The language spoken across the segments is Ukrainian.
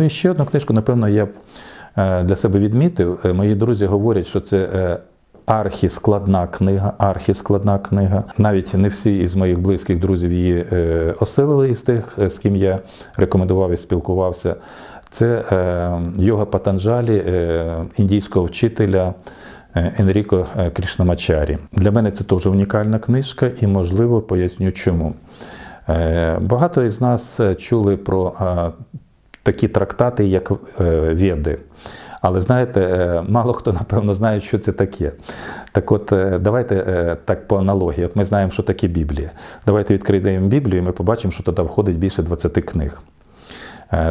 Ну і ще одну книжку, напевно, я б е, для себе відмітив. Е, Мої друзі говорять, що це е, архіскладна книга, архіскладна книга. Навіть не всі із моїх близьких друзів її осилили із тих, з ким я рекомендував і спілкувався. Це йога Патанджалі, індійського вчителя. Енріко Крішнамачарі. Для мене це теж унікальна книжка, і, можливо, поясню чому. Багато із нас чули про такі трактати, як е, Веди. Але знаєте, е, мало хто напевно знає, що це таке. Так от, е, давайте так по аналогії. От ми знаємо, що таке Біблія. Давайте відкриємо Біблію, і ми побачимо, що туди входить більше 20 книг.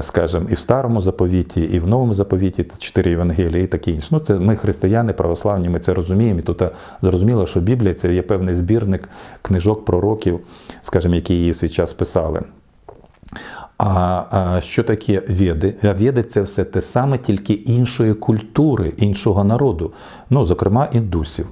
Скажімо, і в старому заповіті, і в новому заповіті чотири Євангелії, і таке інше. Ну, це ми християни, православні, ми це розуміємо. І тут зрозуміло, що Біблія це є певний збірник книжок пророків, скажімо, які її в свій час писали. А, а що таке веди? Веди це все те саме, тільки іншої культури, іншого народу, ну, зокрема, індусів.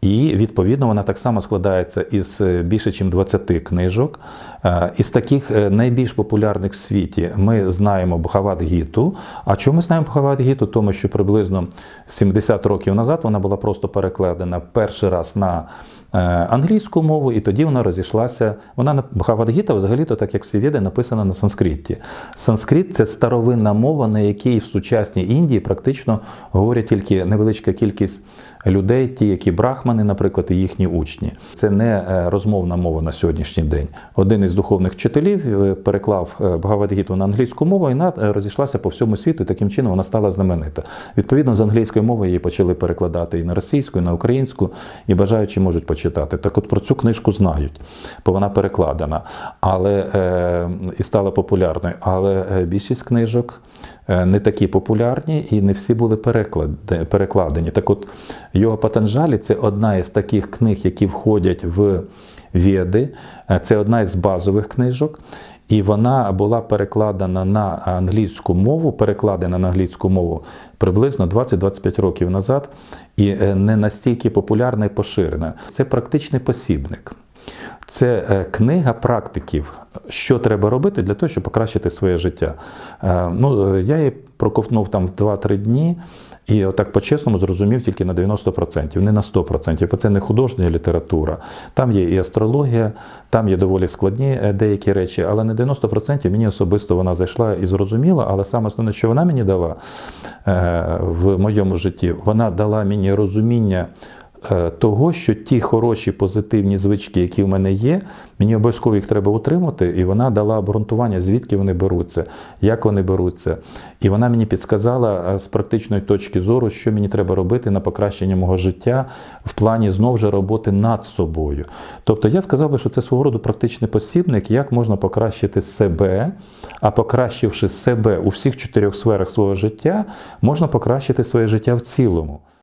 І відповідно вона так само складається із е, більше, ніж 20 книжок. Е, Із таких е, найбільш популярних в світі ми знаємо Бхавад-гіту. А чому ми знаємо Бхавад-гіту? Тому що приблизно 70 років назад вона була просто перекладена перший раз на англійську мову, і тоді вона розійшлася. Вона на Бхавад-гіта, взагалі-то, так як всі віди, написана на санскриті. Санскрит це старовинна мова, на якій в сучасній Індії практично говорять тільки невеличка кількість людей, ті, які брахмани, наприклад, і їхні учні. Це не е, розмовна мова на сьогоднішній день. Один із духовних вчителів е, переклав е, на англійську мову і вона розійшлася по всьому світу. І таким чином вона стала знаменита. Відповідно, з англійської мови її почали перекладати і на російську, і на українську, і бажаючі можуть почитати. Так от про цю книжку знають, бо вона перекладена, але і стала популярною. Але більшість книжок не такі популярні і не всі були переклад- перекладені. Так от Йога Патанджалі це одна із таких книг, які входять в Веди. Е, Це одна із базових книжок. І вона була перекладена на англійську мову, перекладена на англійську мову приблизно 20-25 років назад, і е, не настільки популярна і поширена. Це практичний посібник. Це е, книга практиків, що треба робити для того, щоб покращити своє життя. Ну, я її проковтнув там 2-3 дні. І отак по-чесному зрозумів тільки на 90%, не на 100%, бо це не художня література. Там є і астрологія, там є доволі складні е, деякі речі, але на 90% мені особисто вона зайшла і зрозуміла. Але саме основне, що вона мені дала е, в моєму житті, вона дала мені розуміння. Е, Того, що ті хороші позитивні звички, які в мене є, мені обов'язково їх треба утримати, і вона дала обґрунтування, звідки вони беруться, як вони беруться. І вона мені підсказала е, з практичної точки зору, що мені треба робити на покращення мого життя в плані знов же роботи над собою. Тобто я сказав би, що це свого роду практичний посібник, як можна покращити себе, а покращивши себе у всіх чотирьох сферах свого життя, можна покращити своє життя в цілому.